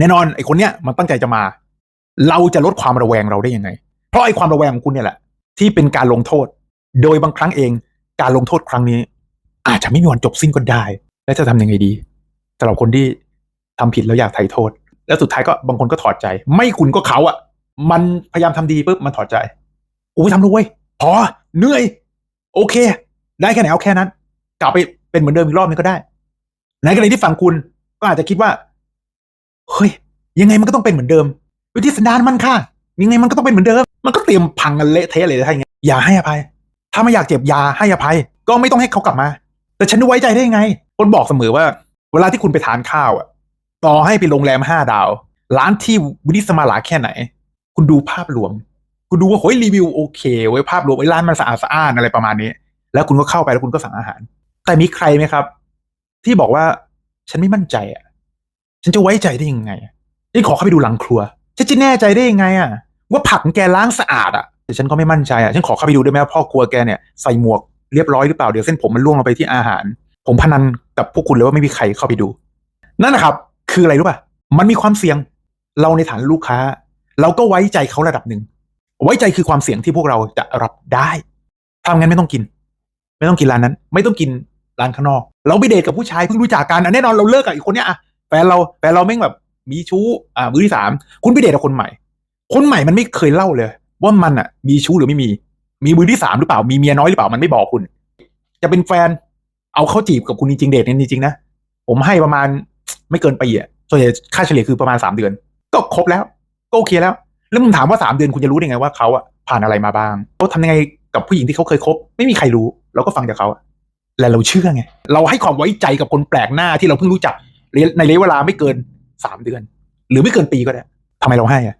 แน่นอนไอ้คนเนี้ยมันตั้งใจจะมา เราจะลดความระแวงเราได้ยังไง เพราะไอ้ความระแวงของคุณเนี่ยแหละ ที่เป็นการลงโทษ โดยบางครั้งเองการลงโทษครั้งนี้ อาจจะไม่มีวันจบสิ้นก็ได้ แล้วจะทำยังไงดีสำหรับคนที่ทำผิดแล้วอยากไถ่โทษ แล้วสุดท้ายก็บางคนก็ถอดใจ ไม่คุณก็เขาอะ มันพยายามทำดีปุ๊บมันถอดใจโอ้ยทำเลยพอเหนื่อย โอเค ได้แค่ไหนเอาแค่นั้น กลับไปเป็นเหมือนเดิมอีกรอบนึงก็ได้ในกรณีที่ฝั่งคุณก็อาจจะคิดว่า ฮ้ยยังไงมันก็ต้องเป็นเหมือนเดิมวิธีสันดานมันค่ะ ยังไงมันก็ต้องเป็นเหมือนเดิม มันก็เตรียมพังกันเละเทะเลยถ้าอย่างเงี้ยอย่าให้อภัย ถ้าไม่อยากเจ็บอยาให้อภัย ก็ไม่ต้องให้เขากลับมา แต่ฉันไว้ใจได้ยังไง คนบอกเสมอว่า เวลาที่คุณไปทานข้าวอะต่อให้ไปโรงแรมห้าดาว ร้านที่วินิสมาลาแค่ไหน คุณดูภาพรวม คุณดูว่าโหยรีวิวโอเคไว้ยภาพรวมไอ้ร้านมันสะอาดสะอ้านอะไรประมาณนี้ แล้วคุณก็เข้าไปแล้วคุณก็สั่งอาหาร แต่มีใครไหมครับ ที่บอกว่าฉันไม่มั่นใจอะ ฉันจะไว้ใจได้ยังไงฉันขอเข้าไปดูหลังครัว ฉันจะแน่ใจได้ยังไงอะ ว่าผักของแกล้างสะอาดอะแต่ฉันก็ไม่มั่นใจอะ ฉันขอเข้าไปดูได้ไหมว่าพ่อครัวแกเนี่ยใส่หมวกเรียบร้อยหรือเปล่า เดี๋ยวเส้นผมมันล่วงลงไปที่อาหาร ผมพนันกับพวกคุณเลยว่าไม่มีใครเข้าไปดู นั่นนะครับ คืออะไรรู้ป่ะ มันมีความเสี่ยง เราในฐานะลูกค้า เราก็ไว้ใจเขาระดับหนึ่ง ไว้ใจคือความเสี่ยงที่พวกเราจะรับได้ทำงั้นไม่ต้องกิน ไม่ต้องกินร้านนั้น ไม่ต้องกินร้านข้างนอก เราไปเดทกับผู้ชายเพิ่งรู้จักกันอะแน่นอนเราเลิกกับอีกคนเนี้ยอะ แฟนเราแฟนเราแม่งแบบมีชู้อ่ามือที่สามคุณไปเดทกับคนใหม่ คนใหม่มันไม่เคยเล่าเลย ว่ามันอะ มีชู้หรือไม่มี มีมือที่สามหรือเปล่ามีเมียน้อยหรือเปล่ามันไม่บอกคุณ จะเป็นแฟน เอาเข้าจีบกับคุณจริงๆเดทกันจริงๆนะผมให้ประมาณไม่เกินปีอะส่วนใหญ่ค่าเฉลี่ยคือประมาณสามเดือน ก็ครบแล้ว ก็โอเคแล้ว แล้วมึงถามว่าสามเดือนคุณจะรู้ได้ไงว่าเขาอะผ่านอะไรมาบ้างเขาทำยังไงกับผู้หญิงที่เขาเคยคบ ไม่มีใครรู้ เราก็ฟังจากเขาและเราเชื่อไงเราให้ความไว้ใจกับคนแปลกหน้าที่เราเพิ่งรู้จัก ในระยะเวลาไม่เกินสามเดือน หรือไม่เกินปีก็ได้ทำไมเราให้อะ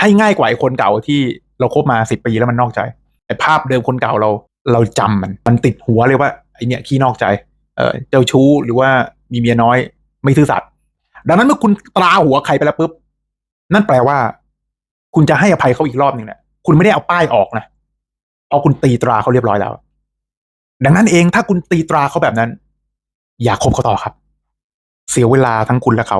ให้ง่ายกว่าไอ้คนเก่าที่เราคบมาสิบปีแล้วมันนอกใจไอ้ภาพเดิมคนเก่าเราเราจำมัน มันติดหัวเลยว่าไอ้เนี่ยขี้นอกใจ เออเจ้าชู้หรือว่ามีเมียน้อย ไม่ซื่อสัตย์ดังนั้นเมื่อคุณตราหัวใครไปแล้วปุ๊บนั่นแปลว่า คุณจะให้อภัยเขาอีกรอบหนึ่งเนี่ยคุณไม่ได้เอาป้ายออกนะเพราะคุณตีตราเขาเรียบร้อยแล้ว ดังนั้นเองถ้าคุณตีตราเขาแบบนั้น อย่าคบเขาต่อครับ เสียเวลาทั้งคุณและเขา